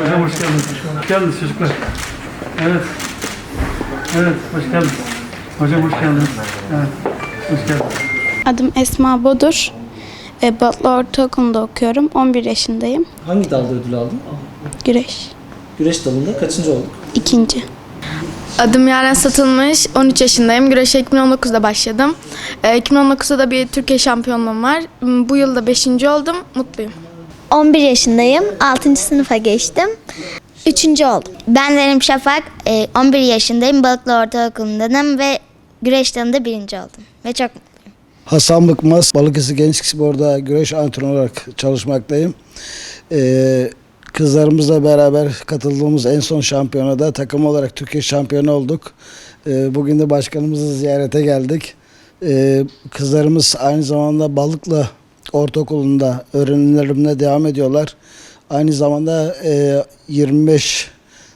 Hocam hoş geldiniz. Hoş geldiniz çocuklar. Evet. Evet, hoş geldiniz. Hocam hoş geldiniz. Evet, hoş geldiniz. Adım Esma Bodur. E, Batlı Ortaokulu'nda okuyorum. 11 yaşındayım. Hangi dalda ödül aldın? Güreş. Güreş dalında kaçıncı olduk? İkinci. Adım Yaren Satılmış, 13 yaşındayım. Güreşe 2019'da başladım. Ee, 2019'da da bir Türkiye şampiyonluğum var. Bu yıl da 5. oldum, mutluyum. 11 yaşındayım. 6. sınıfa geçtim. 3. oldum. Ben Zeynep Şafak. e, 11 yaşındayım. Balıklı Ortaokulu'ndanım ve güreş dalında birinci oldum. Ve çok mutluyum. Hasan Bıkmaz, Balıkesir Gençlik Spor'da güreş antrenörü olarak çalışmaktayım. Ee, kızlarımızla beraber katıldığımız en son şampiyonada takım olarak Türkiye şampiyonu olduk. Ee, bugün de başkanımızı ziyarete geldik. Ee, kızlarımız aynı zamanda Balıklı Ortaokulu'nda öğrenimlerine devam ediyorlar. Aynı zamanda e, 25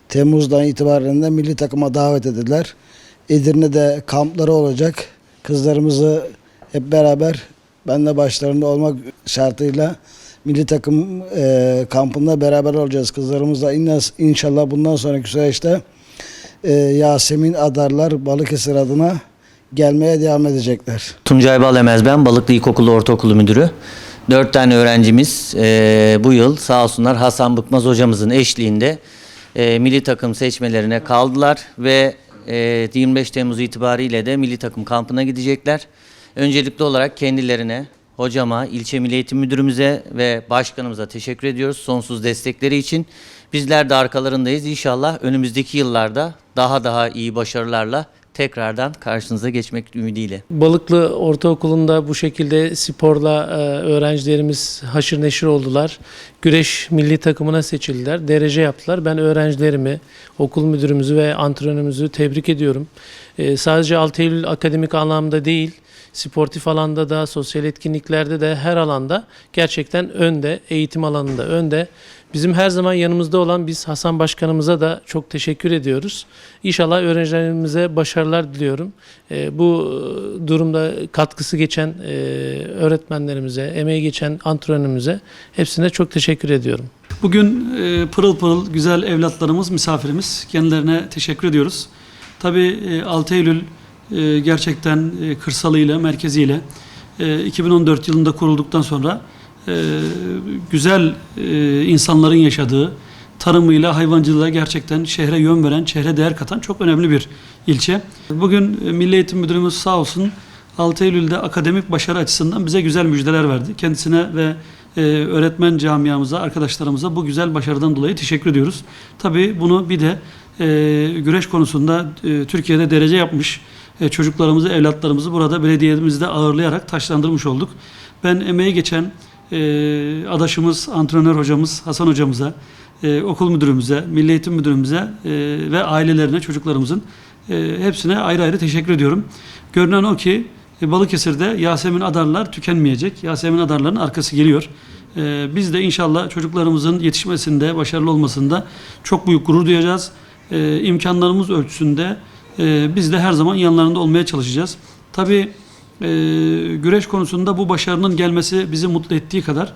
Temmuz'dan itibaren de milli takıma davet edildiler. Edirne'de kampları olacak. Kızlarımızı hep beraber ben de başlarında olmak şartıyla milli takım e, kampında beraber olacağız. Kızlarımızla inşallah bundan sonraki süreçte e, Yasemin Adarlar Balıkesir adına gelmeye devam edecekler. Tuncay Balemez ben, Balıklı İlkokulu Ortaokulu Müdürü. Dört tane öğrencimiz eee, bu yıl sağ olsunlar Hasan Bıkmaz hocamızın eşliğinde eee, milli takım seçmelerine kaldılar ve eee, 25 Temmuz itibariyle de milli takım kampına gidecekler. Öncelikli olarak kendilerine, hocama, ilçe milli eğitim müdürümüze ve başkanımıza teşekkür ediyoruz sonsuz destekleri için. Bizler de arkalarındayız. İnşallah önümüzdeki yıllarda daha daha iyi başarılarla tekrardan karşınıza geçmek ümidiyle. Balıklı Ortaokulu'nda bu şekilde sporla e, öğrencilerimiz haşır neşir oldular. Güreş milli takımına seçildiler. Derece yaptılar. Ben öğrencilerimi, okul müdürümüzü ve antrenörümüzü tebrik ediyorum. E, sadece 6 Eylül akademik anlamda değil, sportif alanda da, sosyal etkinliklerde de her alanda gerçekten önde, eğitim alanında önde. Bizim her zaman yanımızda olan biz Hasan Başkanımıza da çok teşekkür ediyoruz. İnşallah öğrencilerimize başarılar diliyorum. Ee, bu e, durumda katkısı geçen e, öğretmenlerimize, emeği geçen antrenörümüze hepsine çok teşekkür ediyorum. Bugün e, pırıl pırıl güzel evlatlarımız, misafirimiz. Kendilerine teşekkür ediyoruz. Tabii e, 6 Eylül e, gerçekten e, kırsalıyla, merkeziyle e, 2014 yılında kurulduktan sonra e, güzel e, insanların yaşadığı, tarımıyla, hayvancılığıyla gerçekten şehre yön veren, şehre değer katan çok önemli bir ilçe. Bugün e, Milli Eğitim Müdürümüz sağ olsun 6 Eylül'de akademik başarı açısından bize güzel müjdeler verdi. Kendisine ve e, öğretmen camiamıza, arkadaşlarımıza bu güzel başarıdan dolayı teşekkür ediyoruz. Tabii bunu bir de e, güreş konusunda e, Türkiye'de derece yapmış e, çocuklarımızı, evlatlarımızı burada belediyemizde ağırlayarak taşlandırmış olduk. Ben emeği geçen e, adaşımız, antrenör hocamız Hasan hocamıza, e, okul müdürümüze, milli eğitim müdürümüze e, ve ailelerine, çocuklarımızın e, hepsine ayrı ayrı teşekkür ediyorum. Görünen o ki e, Balıkesir'de Yasemin Adarlar tükenmeyecek. Yasemin Adarların arkası geliyor. E, biz de inşallah çocuklarımızın yetişmesinde, başarılı olmasında çok büyük gurur duyacağız. E, imkanlarımız ölçüsünde e, biz de her zaman yanlarında olmaya çalışacağız. Tabii e, güreş konusunda bu başarının gelmesi bizi mutlu ettiği kadar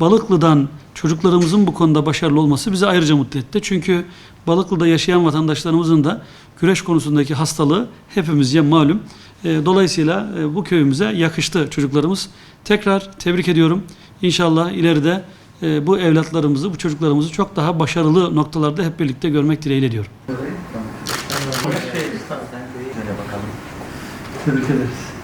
Balıklı'dan çocuklarımızın bu konuda başarılı olması bizi ayrıca mutlu etti. Çünkü Balıklı'da yaşayan vatandaşlarımızın da güreş konusundaki hastalığı hepimizce malum. E, dolayısıyla e, bu köyümüze yakıştı çocuklarımız. Tekrar tebrik ediyorum. İnşallah ileride e, bu evlatlarımızı, bu çocuklarımızı çok daha başarılı noktalarda hep birlikte görmek dileğiyle diyorum. Tebrik ederiz.